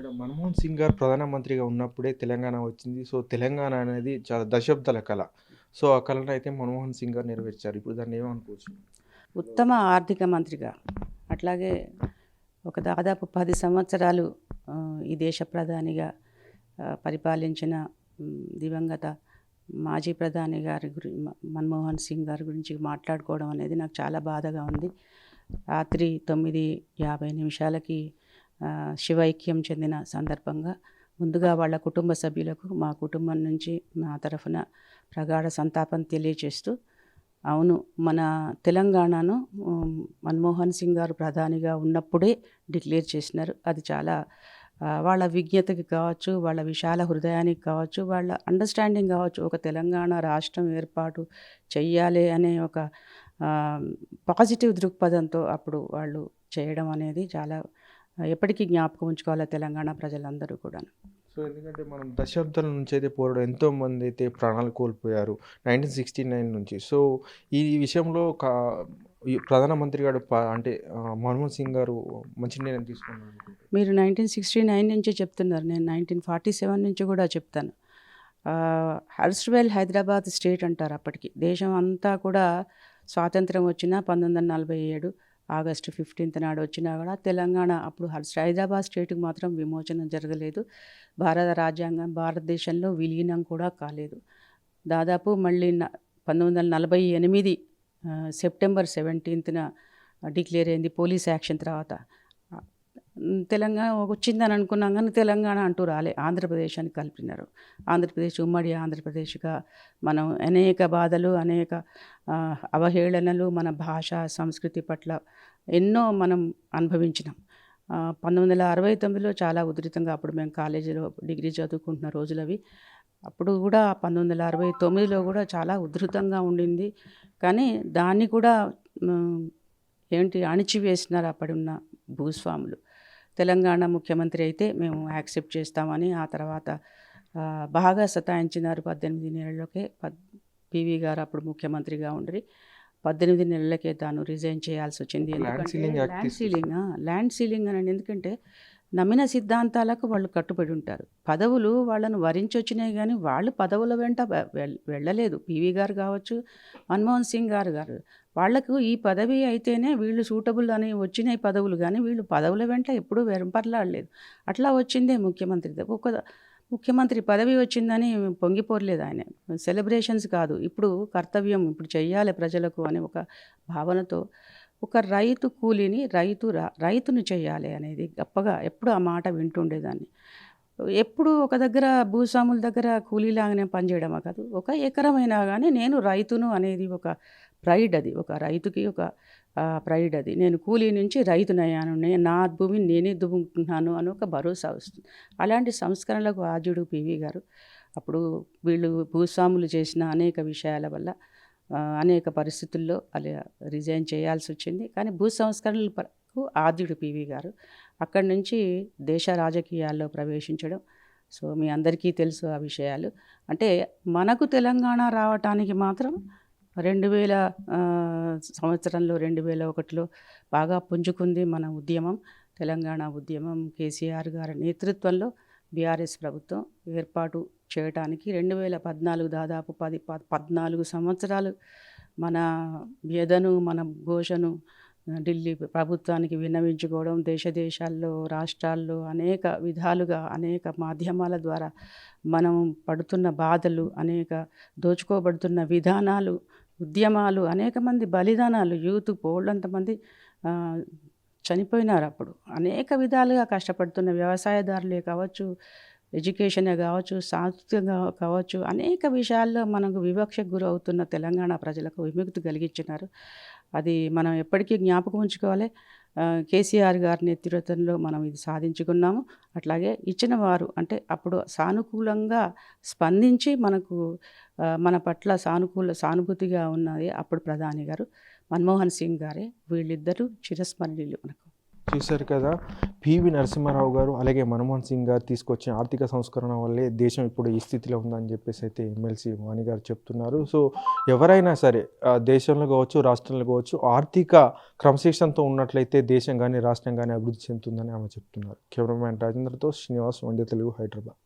Madam Manmohan Singh గారు ప్రధానమంత్రిగా ఉన్నప్పుడే తెలంగాణ వచ్చింది. సో తెలంగాణ అనేది చాలా దశాబ్దాల కళ. సో ఆ కళను అయితే మన్మోహన్ సింగ్ గారు నెరవేర్చారు. ఇప్పుడు దాన్ని ఏమనుకోవచ్చు? ఉత్తమ ఆర్థిక మంత్రిగా. అట్లాగే ఒక దాదాపు పది సంవత్సరాలు ఈ దేశ ప్రధానిగా పరిపాలించిన దివంగత మాజీ ప్రధాని గారి గురి మన్మోహన్ సింగ్ గారి గురించి మాట్లాడుకోవడం అనేది నాకు చాలా బాధగా ఉంది. రాత్రి తొమ్మిది యాభై నిమిషాలకి శివైక్యం చెందిన సందర్భంగా ముందుగా వాళ్ళ కుటుంబ సభ్యులకు మా కుటుంబం నుంచి మా తరఫున ప్రగాఢ సంతాపం తెలియజేస్తూ అవును మన తెలంగాణను మన్మోహన్ సింగ్ గారు ప్రధానిగా ఉన్నప్పుడే డిక్లేర్ చేసినారు. అది చాలా వాళ్ళ విజ్ఞతకి కావచ్చు వాళ్ళ విశాల హృదయానికి కావచ్చు వాళ్ళ అండర్స్టాండింగ్ కావచ్చు ఒక తెలంగాణ రాష్ట్రం ఏర్పాటు చెయ్యాలి అనే ఒక పాజిటివ్ దృక్పథంతో అప్పుడు వాళ్ళు చేయడం అనేది చాలా ఎప్పటికీ జ్ఞాపకం ఉంచుకోవాలి తెలంగాణ ప్రజలందరూ కూడా సో ఎందుకంటే మనం దశాబ్దాల నుంచి అయితే పోరాడు ఎంతో మంది అయితే ప్రాణాలు కోల్పోయారు నైన్టీన్ సిక్స్టీ నైన్ నుంచి. సో ఈ విషయంలో ప్రధానమంత్రి గారు అంటే మన్మోహన్ సింగ్ గారు మంచి నిర్ణయం తీసుకున్నారు. మీరు నైన్టీన్ సిక్స్టీ నైన్ నుంచి చెప్తున్నారు. నేను నైన్టీన్ ఫార్టీ సెవెన్ నుంచి కూడా చెప్తాను. హర్స్వెల్ హైదరాబాద్ స్టేట్ అంటారు అప్పటికి. దేశం అంతా కూడా స్వాతంత్రం వచ్చిన పంతొమ్మిది వందల నలభై ఏడు ఆగస్టు ఫిఫ్టీన్త్ నాడు వచ్చినా కూడా తెలంగాణ అప్పుడు హైదరాబాద్ స్టేట్కి మాత్రం విమోచన జరగలేదు. భారత రాజ్యాంగం భారతదేశంలో విలీనం కూడా కాలేదు. దాదాపు మళ్ళీ న- పంతొమ్మిది వందల నలభై ఎనిమిది సెప్టెంబర్ సెవెంటీన్త్న డిక్లేర్ అయింది పోలీస్ యాక్షన్ తర్వాత. తెలంగాణ వచ్చిందని అనుకున్నాం కానీ తెలంగాణ అంటూ రాలే. ఆంధ్రప్రదేశ్ అని కలిపినారు. ఆంధ్రప్రదేశ్ ఉమ్మడి ఆంధ్రప్రదేశ్గా మనం అనేక బాధలు అనేక అవహేళనలు మన భాష సంస్కృతి పట్ల ఎన్నో మనం అనుభవించినాం. పంతొమ్మిది వందల అరవై తొమ్మిదిలో చాలా ఉధృతంగా అప్పుడు మేము కాలేజీలో డిగ్రీ చదువుకుంటున్న రోజులు అవి అప్పుడు కూడా పంతొమ్మిది వందల అరవై తొమ్మిదిలో కూడా చాలా ఉధృతంగా ఉండింది. కానీ దాన్ని కూడా ఏంటి అణిచివేసినారు అప్పుడున్న భూస్వాములు. తెలంగాణ ముఖ్యమంత్రి అయితే మేము యాక్సెప్ట్ చేస్తామని ఆ తర్వాత బాగా సతాయించినారు పద్దెనిమిది నెలలకే. పద్ పివి గారు అప్పుడు ముఖ్యమంత్రిగా ఉండ్రి. పద్దెనిమిది నెలలకే తాను రిజైన్ చేయాల్సి వచ్చింది. ల్యాండ్. సీలింగ్ ల్యాండ్ సీలింగ్ అని ఎందుకంటే నమ్మిన సిద్ధాంతాలకు వాళ్ళు కట్టుబడి ఉంటారు. పదవులు వాళ్ళను వరించి వచ్చినాయి కానీ వాళ్ళు పదవుల వెంట వెళ్ళలేదు. పివి గారు కావచ్చు మన్మోహన్ సింగ్ గారు గారు. వాళ్ళకు ఈ పదవి అయితేనే వీళ్ళు సూటబుల్ అని వచ్చినాయి పదవులు కానీ వీళ్ళు పదవుల వెంట ఎప్పుడూ వెంపర్లాడలేదు అట్లా వచ్చిందే ముఖ్యమంత్రి. ఒక ముఖ్యమంత్రి పదవి వచ్చిందని పొంగిపోర్లేదు ఆయన. సెలబ్రేషన్స్ కాదు. ఇప్పుడు కర్తవ్యం ఇప్పుడు చెయ్యాలి ప్రజలకు అనే ఒక భావనతో ఒక రైతు కూలీని రైతు రైతును చేయాలి అనేది గొప్పగా ఎప్పుడు ఆ మాట వింటుండేదాన్ని. ఎప్పుడు ఒక దగ్గర భూస్వాముల దగ్గర కూలీలాగానే పనిచేయడమా కాదు ఒక ఎకరమైనా కానీ నేను రైతును అనేది ఒక ప్రైడ్ అది. ఒక రైతుకి ఒక ప్రైడ్ అది. నేను కూలీ నుంచి రైతునయ్యాను. నేను నా భూమిని నేనే దువ్వుకుంటున్నాను అని ఒక భరోసా వస్తుంది. అలాంటి సంస్కరణలకు ఆద్యుడు పివి గారు. అప్పుడు వీళ్ళు భూస్వాములు చేసిన అనేక విషయాల వల్ల అనేక పరిస్థితుల్లో అలా రిజైన్ చేయాల్సి వచ్చింది. కానీ భూ సంస్కరణలకు ఆద్యుడు పివి గారు. అక్కడి నుంచి దేశ రాజకీయాల్లో ప్రవేశించడం. సో మీ అందరికీ తెలుసు ఆ విషయాలు. అంటే మనకు తెలంగాణ రావటానికి మాత్రం రెండు వేల సంవత్సరంలో రెండు వేల ఒకటిలో బాగా పుంజుకుంది మన ఉద్యమం తెలంగాణ ఉద్యమం. కేసీఆర్ గారి నేతృత్వంలో బీఆర్ఎస్ ప్రభుత్వం ఏర్పాటు చేయడానికి రెండు వేల పద్నాలుగు దాదాపు పది ప- పద్నాలుగు సంవత్సరాలు మన వ్యధను మన ఘోషను ఢిల్లీ ప్రభుత్వానికి విన్నవించుకోవడం దేశ దేశాల్లో రాష్ట్రాల్లో అనేక విధాలుగా అనేక మాధ్యమాల ద్వారా మనం పడుతున్న బాధలు అనేక దోచుకోబడుతున్న విధానాలు ఉద్యమాలు అనేక మంది బలిదానాలు యూత్ పోళ్ళంతమంది చనిపోయినారు అప్పుడు. అనేక విధాలుగా కష్టపడుతున్న వ్యవసాయదారులే కావచ్చు ఎడ్యుకేషనే కావచ్చు సాంస్కృతికంగా కావచ్చు అనేక విషయాల్లో మనకు వివక్షకు గురవుతున్న తెలంగాణ ప్రజలకు విముక్తి కలిగించినారు. అది మనం ఎప్పటికీ జ్ఞాపకం ఉంచుకోవాలి. కేసీఆర్ గారి నేతృత్వంలో మనం ఇది సాధించుకున్నాము. అట్లాగే ఇచ్చిన వారు అంటే అప్పుడు సానుకూలంగా స్పందించి మనకు మన పట్ల సానుకూల సానుభూతిగా ఉన్నది అప్పుడు ప్రధాని గారు మన్మోహన్ సింగ్ గారే. వీళ్ళిద్దరూ చిరస్మరణీయులు మనకు. చూశారు కదా. పివి నరసింహారావు గారు అలాగే మన్మోహన్ సింగ్ గారు తీసుకొచ్చిన ఆర్థిక సంస్కరణ వల్లే దేశం ఇప్పుడు ఈ స్థితిలో ఉందని చెప్పేసి అయితే ఎమ్మెల్సీ వాణి గారు చెప్తున్నారు. సో ఎవరైనా సరే ఆ, దేశంలో కావచ్చు రాష్ట్రంలో కావచ్చు ఆర్థిక క్రమశిక్షణతో ఉన్నట్లయితే దేశం కానీ రాష్ట్రం కానీ అభివృద్ధి చెందుతుందని ఆమె చెప్తున్నారు. కెమెరామ్యాన్ రాజేంద్రతో శ్రీనివాస్ వండే తెలుగు హైదరాబాద్.